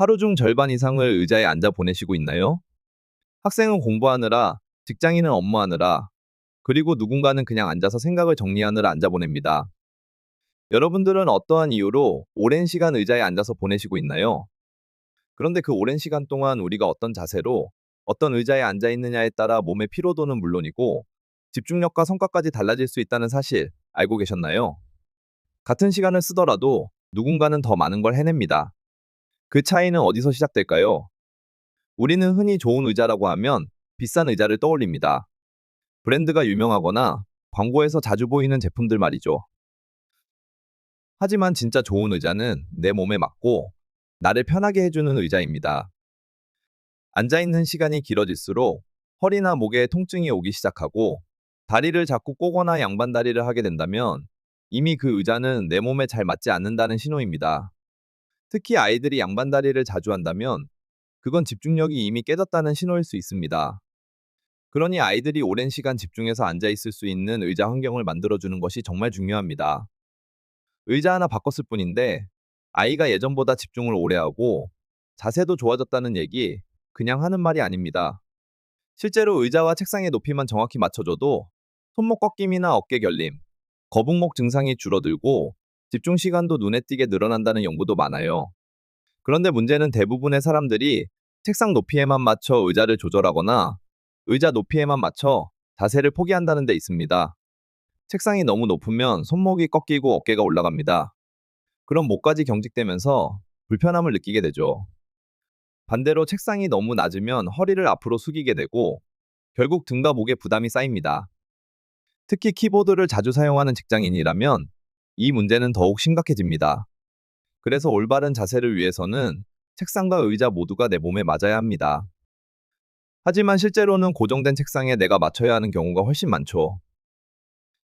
하루 중 절반 이상을 의자에 앉아 보내시고 있나요? 학생은 공부하느라, 직장인은 업무하느라, 그리고 누군가는 그냥 앉아서 생각을 정리하느라 앉아 보냅니다. 여러분들은 어떠한 이유로 오랜 시간 의자에 앉아서 보내시고 있나요? 그런데 그 오랜 시간 동안 우리가 어떤 자세로 어떤 의자에 앉아 있느냐에 따라 몸의 피로도는 물론이고 집중력과 성과까지 달라질 수 있다는 사실 알고 계셨나요? 같은 시간을 쓰더라도 누군가는 더 많은 걸 해냅니다. 그 차이는 어디서 시작될까요? 우리는 흔히 좋은 의자라고 하면 비싼 의자를 떠올립니다. 브랜드가 유명하거나 광고에서 자주 보이는 제품들 말이죠. 하지만 진짜 좋은 의자는 내 몸에 맞고 나를 편하게 해주는 의자입니다. 앉아있는 시간이 길어질수록 허리나 목에 통증이 오기 시작하고 다리를 자꾸 꼬거나 양반 다리를 하게 된다면 이미 그 의자는 내 몸에 잘 맞지 않는다는 신호입니다. 특히 아이들이 양반 다리를 자주 한다면 그건 집중력이 이미 깨졌다는 신호일 수 있습니다. 그러니 아이들이 오랜 시간 집중해서 앉아 있을 수 있는 의자 환경을 만들어주는 것이 정말 중요합니다. 의자 하나 바꿨을 뿐인데 아이가 예전보다 집중을 오래 하고 자세도 좋아졌다는 얘기 그냥 하는 말이 아닙니다. 실제로 의자와 책상의 높이만 정확히 맞춰줘도 손목 꺾임이나 어깨 결림, 거북목 증상이 줄어들고 집중 시간도 눈에 띄게 늘어난다는 연구도 많아요. 그런데 문제는 대부분의 사람들이 책상 높이에만 맞춰 의자를 조절하거나 의자 높이에만 맞춰 자세를 포기한다는 데 있습니다. 책상이 너무 높으면 손목이 꺾이고 어깨가 올라갑니다. 그럼 목까지 경직되면서 불편함을 느끼게 되죠. 반대로 책상이 너무 낮으면 허리를 앞으로 숙이게 되고 결국 등과 목에 부담이 쌓입니다. 특히 키보드를 자주 사용하는 직장인이라면 이 문제는 더욱 심각해집니다. 그래서 올바른 자세를 위해서는 책상과 의자 모두가 내 몸에 맞아야 합니다. 하지만 실제로는 고정된 책상에 내가 맞춰야 하는 경우가 훨씬 많죠.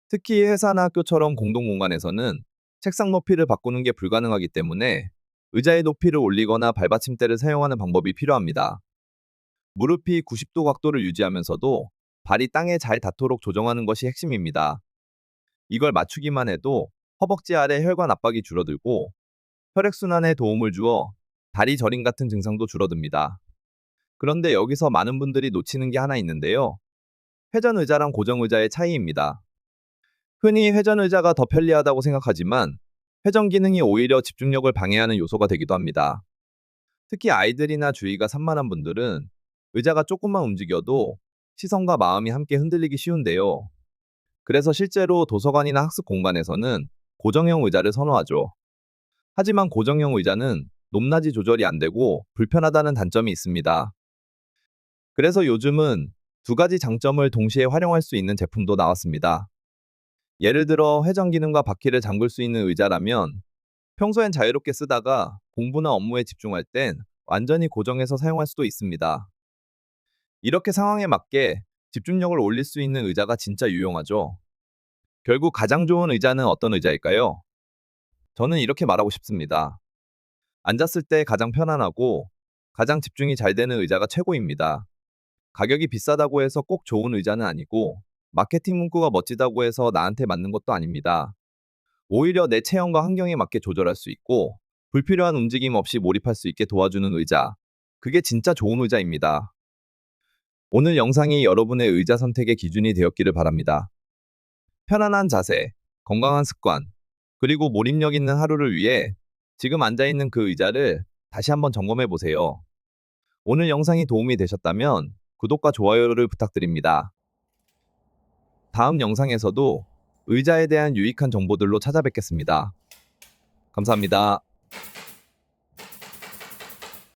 특히 회사나 학교처럼 공동 공간에서는 책상 높이를 바꾸는 게 불가능하기 때문에 의자의 높이를 올리거나 발받침대를 사용하는 방법이 필요합니다. 무릎이 90도 각도를 유지하면서도 발이 땅에 잘 닿도록 조정하는 것이 핵심입니다. 이걸 맞추기만 해도 허벅지 아래 혈관 압박이 줄어들고 혈액순환에 도움을 주어 다리 저림 같은 증상도 줄어듭니다. 그런데 여기서 많은 분들이 놓치는 게 하나 있는데요. 회전 의자랑 고정 의자의 차이입니다. 흔히 회전 의자가 더 편리하다고 생각하지만 회전 기능이 오히려 집중력을 방해하는 요소가 되기도 합니다. 특히 아이들이나 주의가 산만한 분들은 의자가 조금만 움직여도 시선과 마음이 함께 흔들리기 쉬운데요. 그래서 실제로 도서관이나 학습 공간에서는 고정형 의자를 선호하죠. 하지만 고정형 의자는 높낮이 조절이 안 되고 불편하다는 단점이 있습니다. 그래서 요즘은 두 가지 장점을 동시에 활용할 수 있는 제품도 나왔습니다. 예를 들어 회전 기능과 바퀴를 잠글 수 있는 의자라면 평소엔 자유롭게 쓰다가 공부나 업무에 집중할 땐 완전히 고정해서 사용할 수도 있습니다. 이렇게 상황에 맞게 집중력을 올릴 수 있는 의자가 진짜 유용하죠. 결국 가장 좋은 의자는 어떤 의자일까요? 저는 이렇게 말하고 싶습니다. 앉았을 때 가장 편안하고 가장 집중이 잘 되는 의자가 최고입니다. 가격이 비싸다고 해서 꼭 좋은 의자는 아니고 마케팅 문구가 멋지다고 해서 나한테 맞는 것도 아닙니다. 오히려 내 체형과 환경에 맞게 조절할 수 있고 불필요한 움직임 없이 몰입할 수 있게 도와주는 의자. 그게 진짜 좋은 의자입니다. 오늘 영상이 여러분의 의자 선택의 기준이 되었기를 바랍니다. 편안한 자세, 건강한 습관, 그리고 몰입력 있는 하루를 위해 지금 앉아있는 그 의자를 다시 한번 점검해 보세요. 오늘 영상이 도움이 되셨다면 구독과 좋아요를 부탁드립니다. 다음 영상에서도 의자에 대한 유익한 정보들로 찾아뵙겠습니다. 감사합니다.